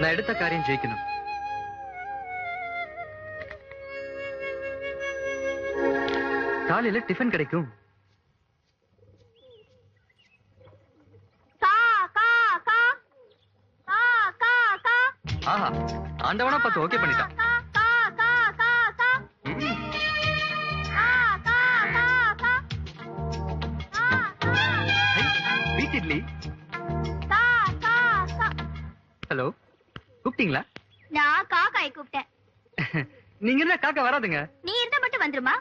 நான் எடுத்த காரியம் ஜெயிக்கணும். காலையில டிஃபன் கிடைக்கும். ஆஹா ஆண்டவனா பார்த்து ஓகே பண்ணிட்டான். கூப்பிட்டீங்களா? நான் காக்காயை கூப்பிட்டேன். நீங்க என்ன காக்கா வராதுங்க. நீ இருந்தா மட்டும் வந்துருமா?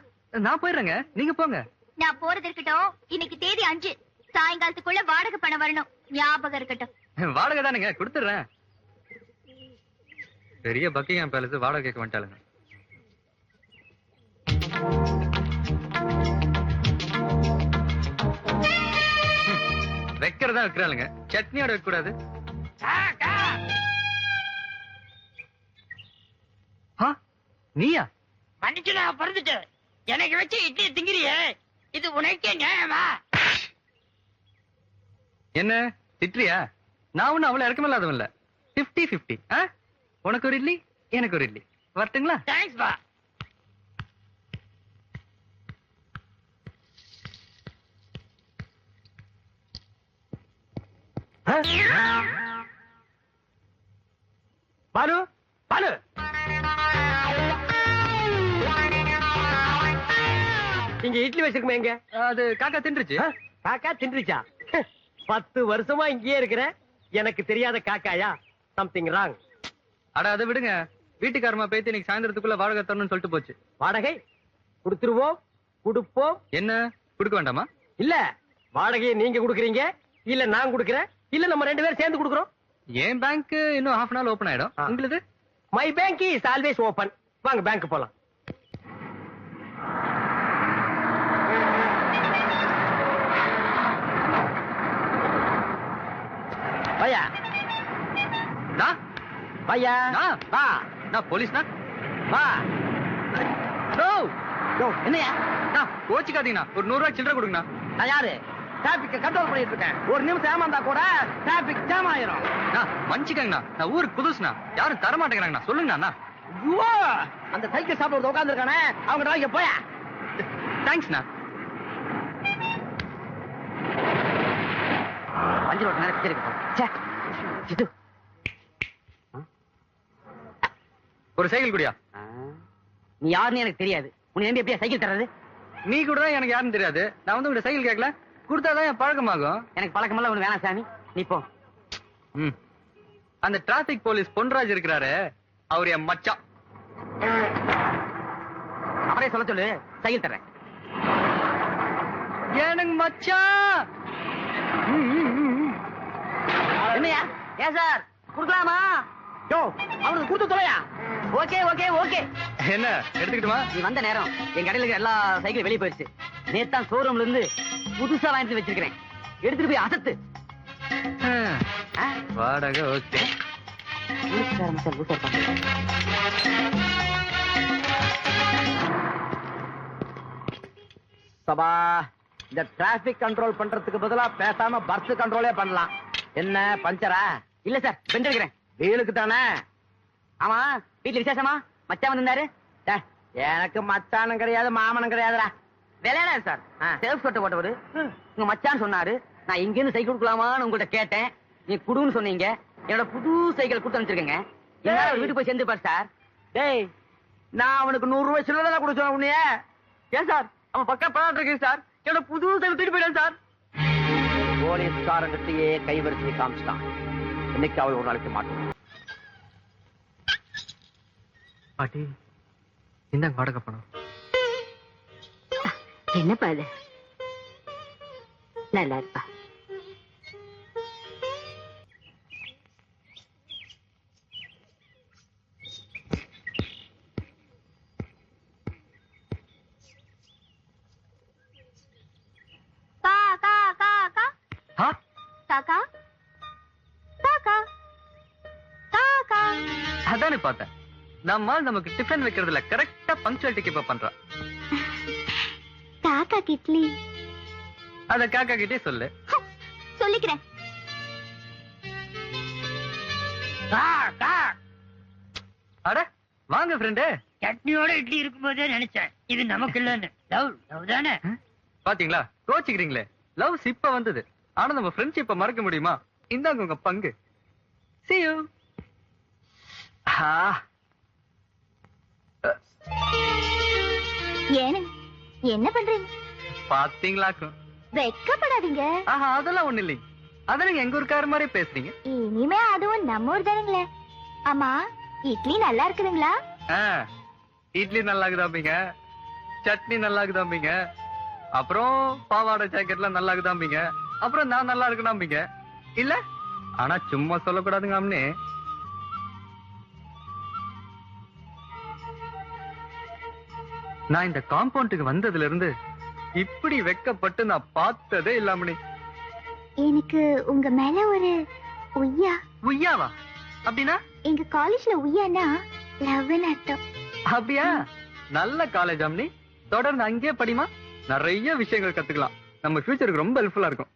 நான் போயிடுறேங்க. நீங்க போங்க. நான் போறது இருக்கட்டும். இன்னைக்கு தேதி அஞ்சு. சாயங்காலத்துக்குள்ள வாடகை பணம் வரணும். ஞாபகம் இருக்கட்டும். வாடகை தானுங்க. கொடுத்துடுறேன். பெரிய பக்கிங்ஹாம் பேலஸ் வாடகை கேட்க வந்துட்டாளுங்க. வைக்கிறதா வைக்கிறாளுங்க. சட்னியோட வைக்க கூடாது நீயா? மன்னிச்சு நான் பிறந்துட்டேன் எனக்கு வச்சு இட்லி திங்கிறியே? இது உனக்கே நியாயமா? என்ன? திட்டுறியா நான் ஒன்னும் அவ்வளவு இறக்கமில்லாதவன் இல்ல பிப்டி பிப்டி உனக்கு ஒரு இட்லி எனக்கு ஒரு இட்லி. வரட்டுங்களா? தேங்க்ஸ் பா. பாலு பாலு இங்க இட்லி வச்சிருக்குமே எங்க? அது காக்கா தின்றுச்சு? காக்கா தின்றுச்சா? பத்து வருஷமா இங்கேயே இருக்கிற எனக்கு தெரியாத காக்காயா? சம்திங் ராங் அட அதை விடுங்க. வீட்டுக்காரமா பேத்து இன்னைக்கு சாயந்தரத்துக்குள்ள வாடகை தரணும்னு சொல்லிட்டு போச்சு. வாடகை? கொடுத்துருவோம் கொடுப்போம். என்ன? கொடுக்க வேண்டாமா? இல்ல வாடகையை நீங்க கொடுக்குறீங்க இல்ல நான் கொடுக்குறேன் இல்ல நம்ம ரெண்டு பேரும் சேர்ந்து கொடுக்குறோம். என் பேங்க் இன்னும் ஹாஃப் அன் ஹவர் ஓபன் ஆயிடும். உங்களுக்கு my bank is always open வாங்க பேங்க் போலாம். பையா? நான் பையா? நான்? வா நான் போலீஸ்னா வா நோ யோ, என்னையா? கோச்சிக்காதீங்கண்ணா. ஒரு நூறு ரூபாய் சில்லறை கொடுங்கண்ணா. நான் யாரு? டிராபிக் கண்ட்ரோல் பண்ணிட்டு இருக்கேன். ஒரு நிமிஷம் ஏமாந்தா கூட டிராபிக் ஜாம் ஆயிரும். மன்னிச்சுக்கங்கண்ணா. நான் ஊருக்கு புதுசுண்ணா. யாரும் தர மாட்டேங்கிறாங்கண்ணா சொல்லுங்கண்ணா அந்த சைக்கிள் ஷாப்ல ஒருத்தன் உட்கார்ந்திருக்கானே அவங்க போயா? தேங்க்ஸ்ண்ணா அஞ்சு ரோட்டு நேரம் வச்சிருக்கு ச்சே இது ஒரு சைக்கிள் குடியா? நீ யாருன்னு எனக்கு தெரியாது. உன்னை நம்பி எப்படியா சைக்கிள் தர்றது? நீ கூட தான் எனக்கு யாருன்னு தெரியாது. நான் வந்து உங்க சைக்கிள் கேட்கல. கொடுத்தாதான் என் பழக்கமாகும். எனக்கு பழக்கமெல்லாம் ஒண்ணு வேணாம் சாமி. நீ போ. ம். அந்த டிராபிக் போலீஸ் பொன்ராஜ் இருக்கிறாரு அவர் என் மச்சான். அவரே சொல்ல சொல்லு சைக்கிள் தர்றேன். எனக்கு மச்சான். என்னையா ஏன் சார்? குடுக்கலாமா? யோ அவனுக்கு கொடுத்து தொலையா? Okay okay okay. என்ன எடுத்துக்கிட்டுமா? நீ வந்த நேரம் என் கடையில இருக்கிற எல்லா சைக்கிள் வெளியே போயிடுச்சு. நேத்தான் ஷோரூம்ல இருந்து புதுசா வாங்கிட்டு வச்சிருக்கிறேன். எடுத்துட்டு போய் அசத்து? வாடகை ஓகே. சபா இந்த டிராபிக் கண்ட்ரோல் பண்றதுக்கு பதிலா பேசாம பஸ் கண்ட்ரோலே பண்ணலாம். என்ன பஞ்சரா இல்ல சார் பெண்ட் இருக்கிறேன் வீலுக்கு தானே? ஆமா வீட்டுல விசேஷமா? மச்சான் வந்திருந்தாரு? எனக்கு மச்சானும் கிடையாது மாமனும் கிடையாதுடா. விளையாடாது சார் சேஃப் சொட்டை போட்டவரு உங்க மச்சான் சொன்னாரு நான் இங்க இருந்து சைக்கிள் கொடுக்கலாமான்னு உங்கள்ட்ட கேட்டேன். நீ குடுன்னு சொன்னீங்க. என்னோட புது சைக்கிள் கொடுத்து அனுப்பிச்சிருக்கேங்க. அவர் வீட்டுக்கு போய் சேர்ந்துப்பார் சார் டேய் நான் அவனுக்கு நூறு ரூபாய் சில்லறை கொடுத்தேன் உன்னைய. ஏன் சார் அவன் பக்கம் பணம் இருக்கு சார் என்னோட புது சைக்கிள் தூக்கிட்டு போயிட்டான் சார் போலீஸ்காரங்கிட்டயே கைவரிசை காமிச்சிட்டான். இன்னைக்கு அவள் ஒரு நாளைக்கு மாட்டோம் பாட்டி இந்தாங்க வாடகை பணம். என்னப்பா அது நல்லா இருப்பா. அதானே பார்த்தேன். நம்ம நமக்கு டிஃபன் வைக்கிறதுல கரெக்டா பங்க்சுவாலிட்டி கீப் பண்றா காக்கா கிட்லி. அத காக்கா கிட்டே சொல்லு. சொல்லிக்கிறேன். அட வாங்க ஃப்ரெண்டு சட்னியோட இட்லி இருக்கும்போதே நினைச்சேன். இது நமக்கு இல்லன்னு லவ் லவ் தானே? பாத்தீங்களா? கோச்சிக்கிறீங்களே. லவ்ஸ் இப்ப வந்தது. ஆனா நம்ம ஃப்ரெண்ட்ஷிப்ப மறக்க முடியுமா? இந்தாங்க உங்க பங்கு. See you. ஏனுங்க என்ன பண்றீங்க? பாத்தீங்களாக்கும். வெக்கப்படாதீங்க. ஆஹா அதெல்லாம் ஒண்ணு இல்லைங்க அதான் நீங்க எங்க ஊருக்கார மாதிரி பேசுறீங்க? இனிமே அதுவும் நம்ம ஊர் தானுங்களே. ஆமா இட்லி நல்லா இருக்குதுங்களா? இட்லி நல்லா இருக்குதாம்பீங்க? சட்னி நல்லா இருக்குதாம்பீங்க? அப்புறம் பாவாடை ஜாக்கெட்லாம் நல்லா இருக்குதாம்பீங்க? அப்புறம் நான் நல்லா இருக்கணாம்பீங்க இல்ல? ஆனா சும்மா சொல்லக்கூடாதுங்க அம்னே. நான் இந்த காம்பவுண்டுக்கு வந்ததுல இருந்து இப்படி வெக்கப்பட்டு நான் பார்த்ததே இல்லாமனே எனக்கு உங்க மேல ஒரு உய்யா. உய்யாவா? அப்படின்னா? எங்க காலேஜ்ல உய்யானா லவ்னு அர்த்தம். அப்படியா? நல்ல காலேஜ் அம்னி தொடர்ந்து அங்கேயே படிமா? நிறைய விஷயங்கள் கத்துக்கலாம். நம்ம ஃபியூச்சருக்கு ரொம்ப ஹெல்ப்ஃபுல்லா இருக்கும்.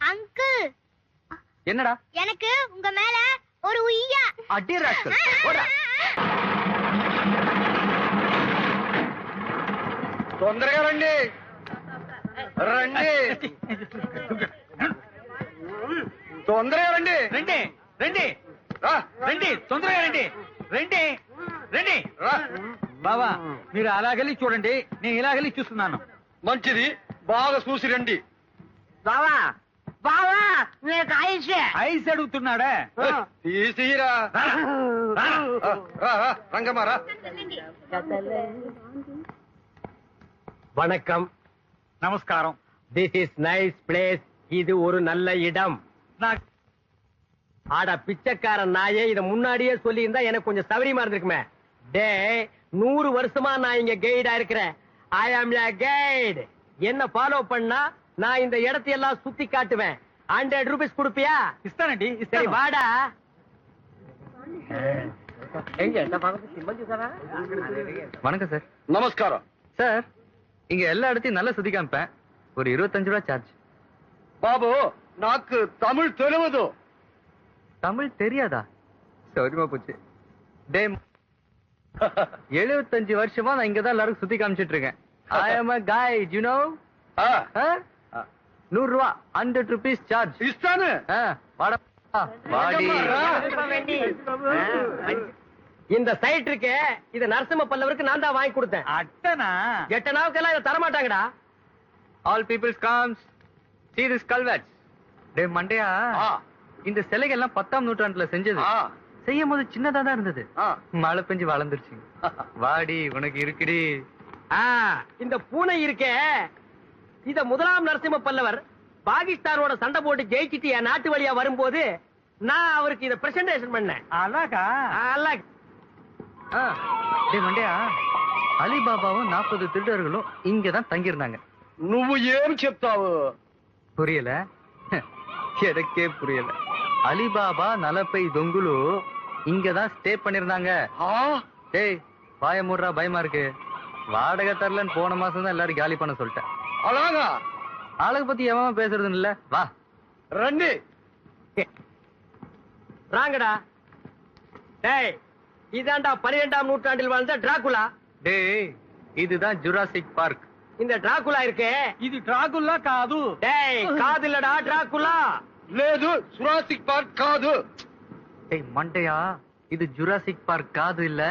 அங்கிள்! என்னடா? எனக்கு உங்க மேல ஒரு உய்யா. அடி ராஸ்கல் போடா. తొందరగా రండి. రండి. తొందరగా రండి. రండి రండి. రా, రండి తొందరగా రండి. రండి రండి. రా. బావా మీరు అలాగెళ్ళి చూడండి. నేను ఇలాగెళ్ళి చూస్తున్నాను. మంచిది. బాగా చూసి రండి. బావా బావా నీకు ఆయుష్ ఐస్ అడుగుతున్నాడా? తీసిరా. రా, రా. రా రా. రంగమ్మ రా. வணக்கம். நமஸ்காரம். திஸ் இஸ் நைஸ் பிளேஸ் இது ஒரு நல்ல இடம். ஆட பிச்சைக்கார நாயே இத முன்னாடியே சொல்லி இருந்தா எனக்கு கொஞ்சம் சௌரியமா இருந்திருக்குமே. டே நூறு வருஷமா நான் இங்க கைடா இருக்கிறேன். ஐ ஆம் யா கைடு என்ன ஃபாலோ பண்ணா நான் இந்த இடத்தை எல்லாம் சுத்தி காட்டுவேன். Hundred rupees கொடுப்பியா? இஸ்தானடி சரி வாடா. வணக்கம் சார். நமஸ்காரம். சார் இங்க எல்லா இடத்தையும் நல்லா சுத்தி காமிப்பேன். ஒரு இருபத்தஞ்சு ரூபா சார்ஜ் பாபு நாக்கு தமிழ் தெரிவது தமிழ் தெரியாதா? சௌரியமா போச்சு. டே எழுபத்தஞ்சு வருஷமா நான் இங்கதான் எல்லாருக்கும் சுத்தி காமிச்சிட்டு இருக்கேன். ஐ எம் அ நூறு ரூபா ஹண்ட்ரட் ருபீஸ் சார்ஜ் இஷ்டானு? வாடா. வாடி. இந்த சைட் இருக்கே இது நரசிம்ம பல்லவருக்கு நான் தான் வாங்கி கொடுத்தேன். அட்டனா? எட்டனாவுக்கு எல்லாம் இதை தரமாட்டாங்கடா. All peoples comes see this culverts டே மண்டையா? இந்த சிலைகள் எல்லாம் பத்தாம் நூற்றாண்டுல செஞ்சது. செய்யும் போது சின்னதா தான் இருந்தது. மழை பெஞ்சு வளர்ந்துருச்சு. வாடி உனக்கு இருக்குடி. இந்த பூனை இருக்கே. இத முதலாம் நரசிம்ம பல்லவர் பாகிஸ்தானோட சண்டை போட்டு ஜெயிச்சிட்டு என் நாட்டு வழியா வரும்போது நான் அவருக்கு இத பிரசன்டேஷன் பண்ணேன். அல்லாக்கா அழகா. ஆ, டேய் மண்டையா அலிபாபாவும் நாற்பது திருடர்களும் இங்கதான் தங்கியிருந்தாங்க నువ్వు ఏం చెప్తావు புரியல எனக்கே புரியல அலிபாபா நலப்பை தொங்குலு இங்கதான் ஸ்டே பண்ணிருந்தாங்க ఆ, டேய் வாய மூடுறா பயமா இருக்கு வாடகை தரலன்னு போன மாசம் தான் எல்லாரும் காலி பண்ண சொல்லிட்டேன் అలాగా ஆளுக பத்தி எவன் பேசுறதுன்னு இல்ல வா రండి ராங்கடா டேய் இதாண்டா பன்னிரெண்டாம் நூற்றாண்டில் வாழ்ந்த டிராகுலா டேய் இதுதான் ஜுராசிக் பார்க் இந்த டிராகுலா இருக்கே ఇది డ్రాగుల్లా కాదు டேய் காதுலடா டிராகுலா లేదు సురాసిక్ పార్క్ కాదు டேய் மண்டையா இது ஜுராசிக் பார்க் காது இல்ல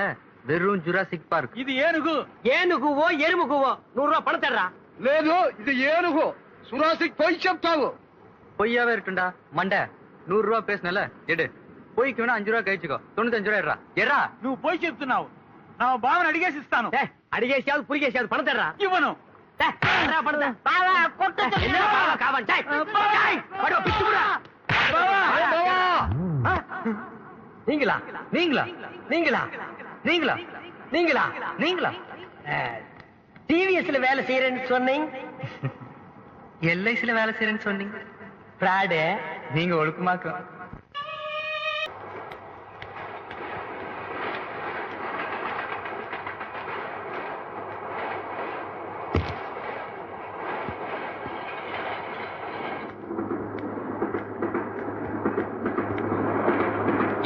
வெறும் ஜுராசிக் பார்க் ఇది ఏనుగు ஏனுகுவோ எருமுகுவோ நூறு ரூபாய் பணம் தர்றா లేదు ఇది ఏనుగు సురాసిక్ పోయి చెప్తావు பொய்யாவே இருக்குண்டா மண்டை நூறு ரூபா பேசுனல எடு பொய்க்கு வேணா அஞ்சு ரூபா கழிச்சுக்கோ தொண்ணூத்தஞ்சு ரூபா எட்ரா எட்ரா నువ్వు పోయి చెప్తున్నావు నా బావని అడిగేసి ఇస్తాను டேய் அடிகேசியாவது புரிகேசியாவது பணம் தர்றா ఇవ్వను டேய், தர்றா பணத்தை. என்ன பாவா காவன்? டேய், டேய், படுவா, பிச்சு புடுடா. ஆ? நீங்களா நீங்களா நீங்களா நீங்களா நீங்களா நீங்களா டிவிஎஸ்ல வேலை செய்யறேன்னு சொன்னீங்க எல்ஐசில வேலை செய்யறேன்னு சொன்னீங்க பிராடு நீங்க ஒழுக்கமாக்கும்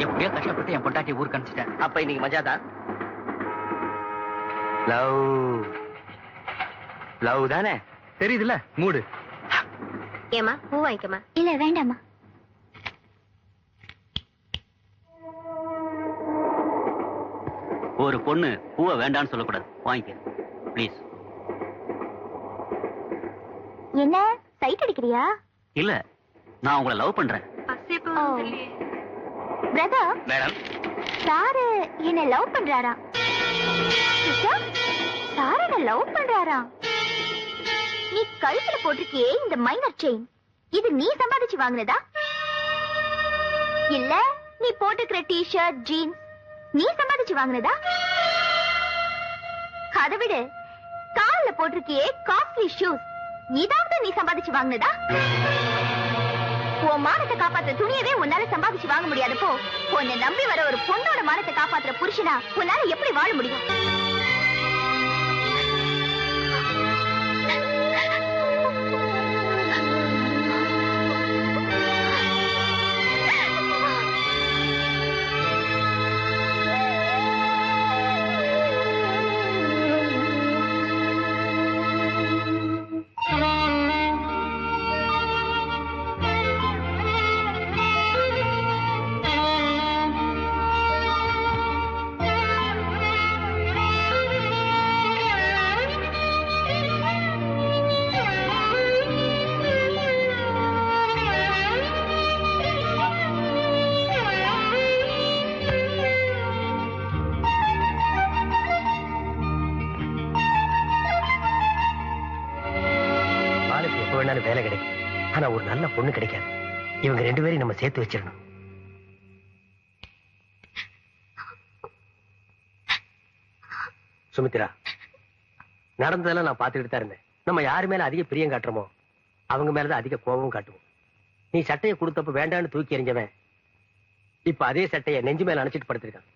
எப்படியோ கஷ்டப்பட்டு என் பொண்டாட்டி ஊருக்கு அனுப்பிச்சிட்டேன். அப்ப இன்னைக்கு மஜா தான் லவ். லவ் தானே? தெரியுதுல மூடு. ஏமா பூ வாங்கிக்கமா இல்ல வேண்டாமா ஒரு பொண்ணு பூவை வேண்டான்னு சொல்லக்கூடாது. வாங்கிக்க. ப்ளீஸ் என்ன? சைட் அடிக்கிறியா? இல்ல நான் உங்களை லவ் பண்றேன். பிரதர் மேடம் சாரு என்ன லவ் பண்றாரா? சிஸ்டர், சாரு என்ன லவ் பண்றாரா? நீ கழுத்துல போட்டிருக்கியே இந்த மைனர் செயின் இது நீ சம்பாதிச்சு வாங்குனதா? இல்ல நீ போட்டுக்கிற டி ஷர்ட் ஜீன்ஸ் நீ சம்பாதிச்சு வாங்குனதா? அதை விடு. கால்ல போட்டிருக்கியே காஸ்ட்லி ஷூஸ் இதாவது நீ சம்பாதிச்சு வாங்குனதா? உன் மானத்தை காப்பாத்துற துணியவே உன்னால சம்பாதிச்சு வாங்க முடியாது. போ. உன்னை நம்பி வர ஒரு பொண்ணோட மானத்தை காப்பாத்துற புருஷனா உன்னால எப்படி வாழ முடியும்? வேணாலும் வேலை கிடைக்கும். ஆனா ஒரு நல்ல பொண்ணு கிடைக்காது. இவங்க ரெண்டு பேரையும் நம்ம சேர்த்து வச்சிடணும். சுமித்ரா நடந்ததெல்லாம் நான் பார்த்துக்கிட்டு தான் இருந்தேன். நம்ம யாரு மேல அதிக பிரியம் காட்டுறோமோ அவங்க மேலதான் அதிக கோபம் காட்டுவோம். நீ சட்டையை கொடுத்தப்ப வேண்டான்னு தூக்கி எறிஞ்சவன் இப்ப அதே சட்டையை நெஞ்சு மேல அணைச்சிட்டு படுத்திருக்கான்.